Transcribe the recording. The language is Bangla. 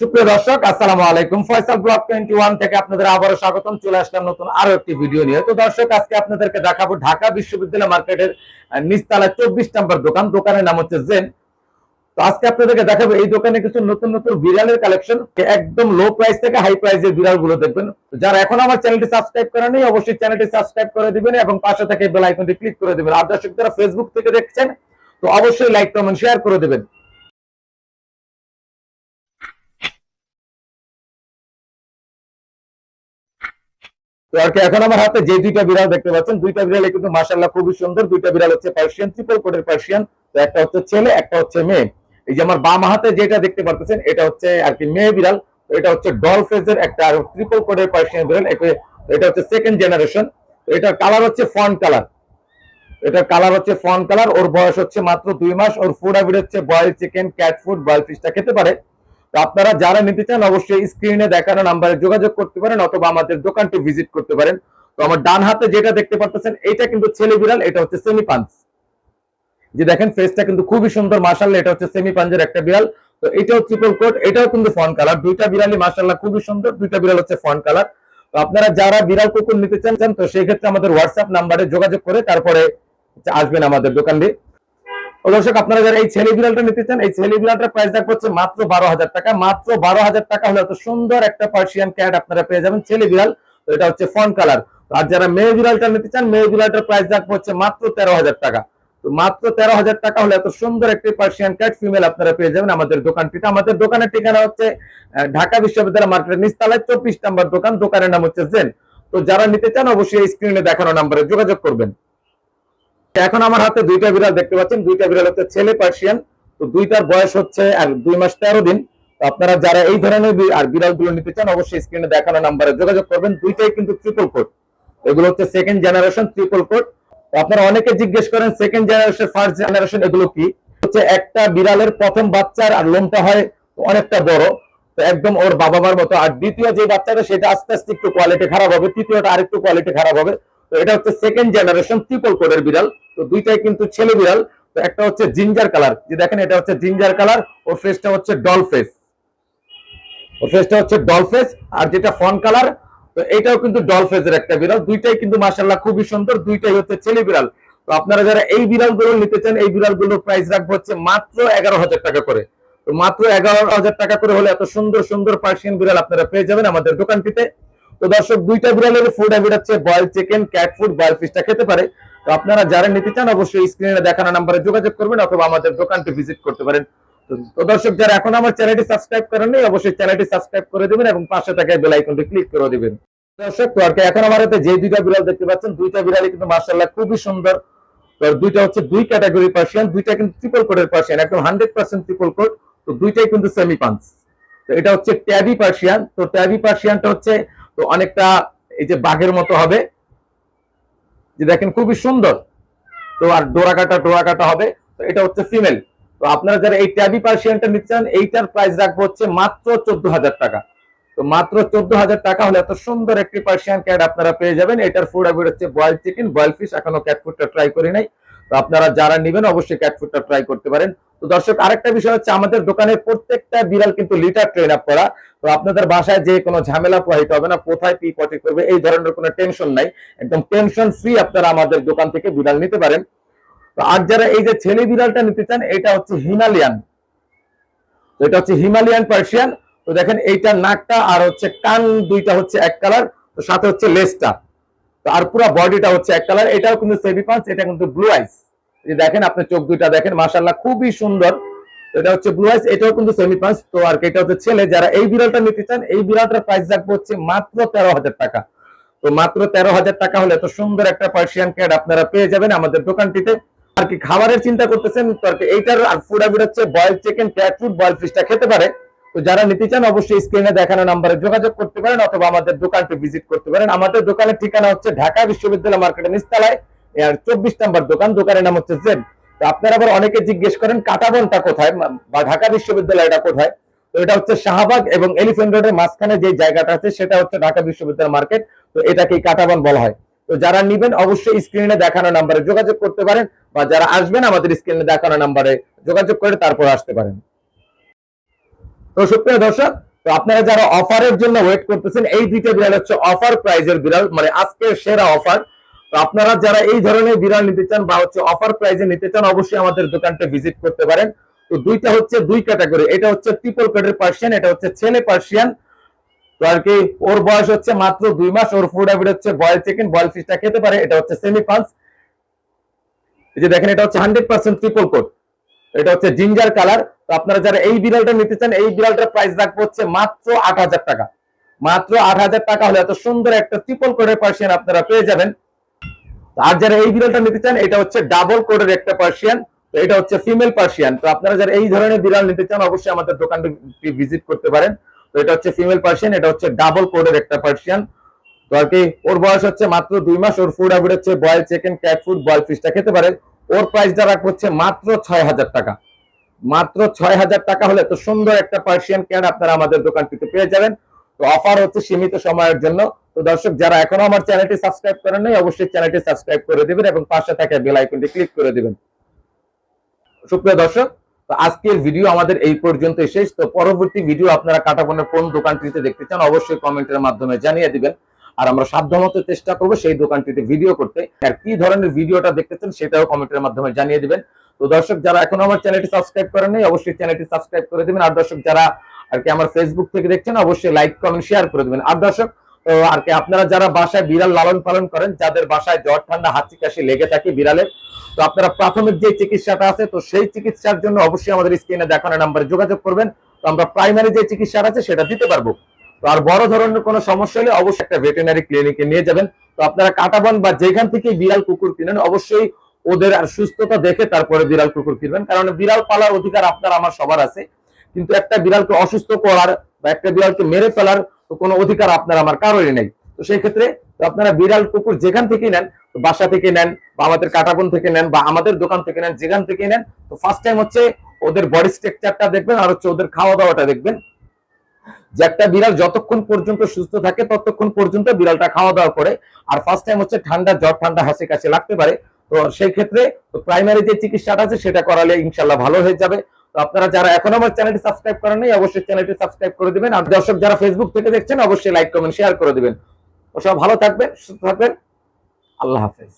সুপ্রিয় দর্শক আসসালামু আলাইকুম। ফয়সাল ব্লক টোয়েন্টি ওয়ান থেকে আপনাদের আবারও স্বাগতম। চলে আসলাম নতুন আরও একটি ভিডিও নিয়ে। তো দর্শক আজকে আপনাদেরকে দেখাবো ঢাকা বিশ্ববিদ্যালয় মার্কেটের আহ, নিচতলায় চব্বিশ নম্বর দোকান। দোকানের নাম হচ্ছে জেন। তো আজকে আপনাদেরকে দেখাবো এই দোকানে কিছু নতুন নতুন বিড়ালের কালেকশন। একদম লো প্রাইস থেকে হাই প্রাইসের বিড়ালগুলো দেখবেন। যারা এখন আমার চ্যানেলটি সাবস্ক্রাইব করেন অবশ্যই চ্যানেলটি সাবস্ক্রাইব করে দিবেন এবং পাশে থেকে বেল আইকনটি ক্লিক করে দিবেন। আর দর্শক যারা ফেসবুক থেকে দেখছেন তো অবশ্যই লাইক কমেন্ট শেয়ার করে দিবেন তো আর এখন আমার হাতে যে দুইটা বিড়াল দেখতে পাচ্ছেন, দুইটা বিড়াল কিন্তু মাশাল্লাহ খুবই সুন্দর। দুইটা বিড়াল হচ্ছে পার্সিয়ান ট্রিপল কোটের পার্সিয়ান। একটা হচ্ছে ছেলে, একটা হচ্ছে মেয়ে। এই যে আমার বাম হাতে যেটা দেখতে পাচ্ছেন এটা হচ্ছে আর কি মেয়ে বিড়াল। এটা হচ্ছে ডল ফেজের একটা ট্রিপল কোটের পার্সিয়ান বিড়াল। এটা হচ্ছে সেকেন্ড জেনারেশন এটার কালার হচ্ছে ফন কালার এটার কালার হচ্ছে ফন কালার ওর বয়স হচ্ছে মাত্র দুই মাস। ওর ফুড হ্যাবিট হচ্ছে boil chicken cat food boil ফিশটা খেতে পারে। তো আপনারা যারা নিতে চান, অবশ্যই স্ক্রিনে দেখানো নাম্বারে যোগাযোগ করতে পারেন অথবা আমাদের দোকানটি ভিজিট করতে পারেন। তো আমার ডান হাতে যেটা দেখতে পাচ্ছেন এটা কিন্তু ছেলে বিড়াল, এটা হচ্ছে সেমি পাঞ্চ যে দেখেন ফেসটা কিন্তু খুবই সুন্দর মার্শাল্লাহ এটা হচ্ছে সেমি পাঞ্জের একটা বিড়াল। তো এটাও ট্রিপল কোট এটাও কিন্তু ফন কালার দুইটা বিড়ালই মার্শাল্লাহ খুবই সুন্দর, দুইটা বিড়াল হচ্ছে ফন কালার তো আপনারা যারা বিড়াল কুকুর নিতে চান তো সেই ক্ষেত্রে আমাদের হোয়াটসঅ্যাপ নাম্বারে যোগাযোগ করে তারপরে আসবেন আমাদের দোকান দর্শক, আপনারা যারা এই ছেলে বিড়ালটা নিতে চান, এই ছেলে বিড়ালটার প্রাইস রাখব হচ্ছে মাত্র বারো হাজার টাকা। মাত্র বারো হাজার টাকা হলে সুন্দর একটা পার্সিয়ান ক্যাট আপনারা পেয়ে যাবেন ছেলে বিড়াল তো এটা হচ্ছে ফন কালার আর যারা মেয়ে বিড়ালটা নিতে চান, মেয়ে বিড়ালটার প্রাইস রাখব হচ্ছে মাত্র তেরো হাজার টাকা। তো মাত্র তেরো হাজার টাকা হলে এত সুন্দর একটি পার্সিয়ান ক্যাট ফিমেল আপনারা পেয়ে যাবেন আমাদের দোকানটিতে। আমাদের দোকানের ঠিকানা হচ্ছে ঢাকা বিশ্ববিদ্যালয় মার্কেটের নিচতলায় চব্বিশ নাম্বার দোকান, দোকানের নাম হচ্ছে জেন তো যারা নিতে চান, অবশ্যই স্ক্রিনে দেখানো নাম্বারে যোগাযোগ করবেন। এখন আমার হাতে দুইটা বিড়াল দেখতে পাচ্ছেন। দুইটা বিড়াল হচ্ছে ছেলে পার্সিয়ান। তো দুইটার বয়স হচ্ছে, আর দুই মাস তেরো দিন। আপনারা যারা এই ধরনের আর বিড়ালগুলো নিতে চান, অবশ্যই স্ক্রিনে দেখানো নাম্বারে যোগাযোগ করবেন। দুইটাই কিন্তু ট্রিপল কোড এগুলো হচ্ছে সেকেন্ড জেনারেশন ট্রিপল কোড আপনারা অনেকে জিজ্ঞেস করেন সেকেন্ড জেনারেশন ফার্স্ট জেনারেশন এগুলো কি? হচ্ছে একটা বিড়ালের প্রথম বাচ্চার আর লোমটা হয় অনেকটা বড়। তো একদম ওর বাবা মার মতো। আর দ্বিতীয় যে বাচ্চাটা, সেটা আস্তে আস্তে একটু কোয়ালিটি খারাপ হবে। তৃতীয়টা আরেকটু কোয়ালিটি খারাপ হবে। তো এটা হচ্ছে সেকেন্ড জেনারেশন ট্রিপল কোডের বিড়াল। তো দুইটাই কিন্তু ছেলে বিড়াল। তো একটা হচ্ছে জিঞ্জার কালার যে দেখেন, এটা হচ্ছে জিঞ্জার কালার ওর ফেসটা হচ্ছে ডল ফেস ওর ফেসটা হচ্ছে ডল ফেস আর যেটা ফন কালার তো এটাও কিন্তু ডল ফেসের একটা বিড়াল। দুইটাই কিন্তু মাশাল্লাহ খুবই সুন্দর, দুইটাই হচ্ছে ছেলে বিড়াল। তো আপনারা যারা এই বিড়ালগুলো নিতে চান, এই বিড়ালগুলোর প্রাইস রাখব হচ্ছে মাত্র এগারো হাজার টাকা করে। তো মাত্র এগারো হাজার টাকা করে হলে এত সুন্দর সুন্দর পার্সিয়ান বিড়াল আপনারা পেয়ে যাবেন আমাদের দোকানটিতে। তো দর্শক, দুইটা বিড়ালের ফুড হ্যাবিট হচ্ছে boil chicken cat food boil ফিশটা খেতে পারে। তো আপনারা যারা নিতে চান, অবশ্যই স্ক্রিনে দেখানো নাম্বারে যোগাযোগ করবেন অথবা আমাদের দোকানটি ভিজিট করতে পারেন। তো- দর্শক, যারা এখন আমার চ্যানেলটি সাবস্ক্রাইব করেননি, অবশ্যই চ্যানেলটি সাবস্ক্রাইব করে দিবেন এবং পাশে থাকা বেল আইকনটি ক্লিক করে দিবেন। দর্শক, তো আর এখন আমার হাতে যে দুইটা বিড়াল দেখতে পাচ্ছেন, দুইটা বিড়ালই কিন্তু মার্শাল্লাহ খুবই সুন্দর। দুইটা হচ্ছে দুই ক্যাটাগরি পার্সিয়ান দুইটা কিন্তু ট্রিপল কোডের পার্সিয়ান একদম হান্ড্রেড পার্সেন্ট ট্রিপল কোড তো দুইটাই কিন্তু সেমি পাঞ্চ তো এটা হচ্ছে ট্যাবি পার্সিয়ান তো ট্যাবি পার্সিয়ানটা হচ্ছে তো অনেকটা এই যে বাঘের মতো হবে। যে দেখেন খুবই সুন্দর। তো আর ডোরা কাটা ডোরা কাটা হবে। তো এটা হচ্ছে ফিমেল তো আপনারা যারা এই ট্যাবি পার্সিয়ানটা নিতে চান, এইটার প্রাইস রাখব হচ্ছে মাত্র চোদ্দ হাজার টাকা। তো মাত্র চোদ্দ হাজার টাকা হলে এত সুন্দর একটি পার্সিয়ান ক্যাট আপনারা পেয়ে যাবেন। এটার ফুড হ্যাবিট হচ্ছে বয়েল চিকেন বয়েল ফিশ এখনও ক্যাট ফুডটা ট্রাই করি নাই। তো আপনারা যারা নেবেন অবশ্যই ক্যাট ফুডটা ট্রাই করতে পারেন। তো দর্শক, আরেকটা বিষয় হচ্ছে আমাদের দোকানের প্রত্যেকটা বিড়াল কিন্তু লিটার ট্রেন আপ করা। তো আপনাদের বাসায় যে কোনো ঝামেলা পোহাইতে হবে না, কোথায় পি পটি করবে, এই ধরনের কোনো টেনশন নাই। একদম টেনশন ফ্রি আপনারা আমাদের দোকান থেকে বিড়াল নিতে পারেন। তো আর যারা এই যে ছেলে বিড়ালটা নিতে চান, এটা হচ্ছে হিমালয়ান। তো এটা হচ্ছে হিমালয়ান পার্সিয়ান। তো দেখেন, এইটার নাকটা আর হচ্ছে কান দুইটা হচ্ছে এক কালার তো সাথে হচ্ছে লেসটা তো আর পুরো বডিটা হচ্ছে এক কালার এটাও কিন্তু সেভি পাঁচ এটা কিন্তু ব্লু আইস এই দেখেন আপনি চোখ দুইটা দেখেন মাশাল্লাহ খুবই সুন্দর। এটা হচ্ছে ব্লু আইস এটাও কিন্তু সেমি পাঁচ তো আর এটা হচ্ছে ছেলে, যারা এই বিড়ালটা নিতে চান, এই বিড়ালটার প্রাইস রাখব হচ্ছে মাত্র তেরো হাজার টাকা। তো মাত্র তেরো হাজার টাকা হলে এত সুন্দর একটা পার্সিয়ান ক্যাট আপনারা পেয়ে যাবেন আমাদের দোকানটিতে। আর কি খাবারের চিন্তা করতেছেন, তো আর কি এইটার আর ফুড হ্যাবিট হচ্ছে boil chicken cat food boil ফিশটা খেতে পারে। তো যারা নিতে চান, অবশ্যই স্ক্রিনে দেখানো নাম্বারে যোগাযোগ করতে পারেন, অথবা আমাদের দোকানটি ভিজিট করতে পারেন। আমাদের দোকানের ঠিকানা হচ্ছে ঢাকা বিশ্ববিদ্যালয় মার্কেটের নিস্তালায় আর চব্বিশ নম্বর দোকান, দোকানের নাম হচ্ছে জেড। তো আপনারা আবার অনেকে জিজ্ঞেস করেন কাটাবনটা কোথায়? বা ঢাকা বিশ্ববিদ্যালয়টা কোথায়? তো এটা হচ্ছে শাহবাগ এবং এলিফেন্ট রোডের মাঝখানে যে জায়গাটা আছে, সেটা হচ্ছে ঢাকা বিশ্ববিদ্যালয় মার্কেট। তো এটাকে কাটাবন বলা হয়। তো যারা নিবেন, অবশ্যই স্ক্রিনে দেখানো নাম্বারে যোগাযোগ করতে পারেন, বা যারা আসবেন, আমাদের স্ক্রিনে দেখানো নাম্বারে যোগাযোগ করে তারপর আসতে পারেন। তো সুপ্রিয় দর্শক, তো আপনারা যারা অফারের জন্য ওয়েট করতেছেন, এই দুইটা বিড়াল হচ্ছে অফার প্রাইজের বিড়াল মানে আজকের সেরা অফার। আপনারা যারা এই ধরনের বিড়াল নিতে চান বা হচ্ছে অফার প্রাইজে নিতে চান, অবশ্যই আমাদের দোকানটা ভিজিট করতে পারেন। তো দুইটা হচ্ছে দুই ক্যাটাগরি এটা হচ্ছে ট্রিপল কোডের পার্সিয়ান এটা হচ্ছে ছেলে পার্সিয়ান তো আর কি, ওর বয়স হচ্ছে মাত্র দুই মাস, ওর ফুড হ্যাবিট হচ্ছে বয়েল চিকেন বয়েল ফিশটা খেতে পারে, এটা হচ্ছে সেমি পাঞ্চ এই যে দেখেন, এটা হচ্ছে হান্ড্রেড পার্সেন্ট ট্রিপল কোড এটা হচ্ছে জিঞ্জার কালার তো আপনারা যারা এই বিড়ালটা নিতে চান, এই বিড়ালটার প্রাইস রাখব হচ্ছে মাত্র আট হাজার টাকা। মাত্র আট হাজার টাকা হলে এত সুন্দর একটা ট্রিপল কোডের পার্সিয়ান আপনারা পেয়ে যাবেন। আর যারা এই বিড়ালটা নিতে চান, এটা হচ্ছে ডাবল কোডের একটা পার্সিয়ান এটা হচ্ছে ফিমেল পার্সিয়ান তো আপনারা যারা এই ধরনের বিড়াল নিতে চান, অবশ্যই আমাদের দোকানটি ভিজিট করতে পারেন। তো এটা হচ্ছে ফিমেল পার্সিয়ান এটা হচ্ছে ডাবল কোডের একটা পার্সিয়ান তো আর কি, ওর বয়স হচ্ছে মাত্র দুই মাস, ওর ফুড হ্যাবিট হচ্ছে boil chicken cat food boil ফিশটা খেতে পারে। ওর প্রাইসটা রাখব হচ্ছে মাত্র ছয় হাজার টাকা। মাত্র ছয় হাজার টাকা হলে তো সুন্দর একটা পার্সিয়ান ক্যাট আপনারা আমাদের দোকানটিতে পেয়ে যাবেন। তো অফার হচ্ছে সীমিত সময়ের জন্য। তো দর্শক, যারা এখনও আমার চ্যানেলটি সাবস্ক্রাইব করেন নাই, অবশ্যই চ্যানেলটি সাবস্ক্রাইব করে দিবেন এবং পাশে থাকা বেল আইকনটি ক্লিক করে দিবেন। সুপ্রিয় দর্শক, তো আজকের ভিডিও আমাদের এই পর্যন্ত শেষ। তো পরবর্তী ভিডিও আপনারা কাটাবনের কোন দোকানটিতে দেখতে চান, অবশ্যই কমেন্টের মাধ্যমে জানিয়ে দিবেন। আর আমরা সাধ্যমতো চেষ্টা করব সেই দোকানটিতে ভিডিও করতে। আর কি ধরনের ভিডিওটা দেখতে চান সেটাও কমেন্টের মাধ্যমে জানিয়ে দিবেন। তো দর্শক, যারা এখন আমার চ্যানেলটি সাবস্ক্রাইব করেন নাই, অবশ্যই চ্যানেলটি সাবস্ক্রাইব করে দিবেন। আর দর্শক, যারা আর কি আমার ফেসবুক থেকে দেখছেন, অবশ্যই লাইক, কমেন্ট শেয়ার করে দিবেন। আর দর্শক তো আর কি, আপনারা যারা বাসায় বিড়াল লালন পালন করেন, যাদের বাসায় জ্বর, ঠান্ডা, হাঁচি, কাশি লেগে থাকে বিড়ালের তো আপনারা প্রাথমিক যে চিকিৎসাটা আছে, তো সেই চিকিৎসার জন্য অবশ্যই আমাদের স্ক্রিনে দেখানো নাম্বারে যোগাযোগ করবেন। তো আমরা প্রাইমারি যে চিকিৎসাটা আছে, সেটা দিতে পারব। তো আর বড় ধরনের কোনো সমস্যা হলে অবশ্যই একটা ভেটেনারি ক্লিনিকে নিয়ে যাবেন। তো আপনারা কাটাবন বা যেখান থেকে বিড়াল, কুকুর কিনেন, অবশ্যই ওদের আর সুস্থতা দেখে তারপরে বিড়াল, কুকুর কিনবেন। কারণ বিড়াল পালার অধিকার আপনার, আমার সবার আছে। কিন্তু একটা বিড়ালকে অসুস্থ করার বা একটা বিড়ালকে মেরে ফেলার তো কোনো অধিকার আপনার আমার কারোরই নেই। তো সেই ক্ষেত্রে আপনারা বিড়াল, কুকুর যেখান থেকে নেন বাসা থেকে নেন, বা আমাদের কাটাবন থেকে নেন, বা আমাদের দোকান থেকে নেন, যেখান থেকে নেন, তো ফার্স্ট টাইম হচ্ছে ওদের বডি স্ট্রাকচারটা দেখবেন আর হচ্ছে ওদের খাওয়া দাওয়াটা দেখবেন। যে একটা বিড়াল যতক্ষণ পর্যন্ত সুস্থ থাকে, ততক্ষণ পর্যন্ত বিড়ালটা খাওয়া দাওয়া করে। আর ফার্স্ট টাইম হচ্ছে ঠান্ডা, জ্বর, ঠান্ডা হাসি কাশি লাগতে পারে। তো সেই ক্ষেত্রে প্রাইমারি যে চিকিৎসাটা আছে, সেটা করালে ইনশাল্লাহ ভালো হয়ে যাবে। আপনারা যারা এখন আমার চ্যানেলটি সাবস্ক্রাইব করেন নাই, অবশ্যই চ্যানেলটি সাবস্ক্রাইব করে দিবেন। আর দর্শক যারা ফেসবুক থেকে দেখছেন, অবশ্যই লাইক, কমেন্ট শেয়ার করে দিবেন। ও সব ভালো থাকবেন, সুস্থ থাকবেন। আল্লাহ হাফেজ।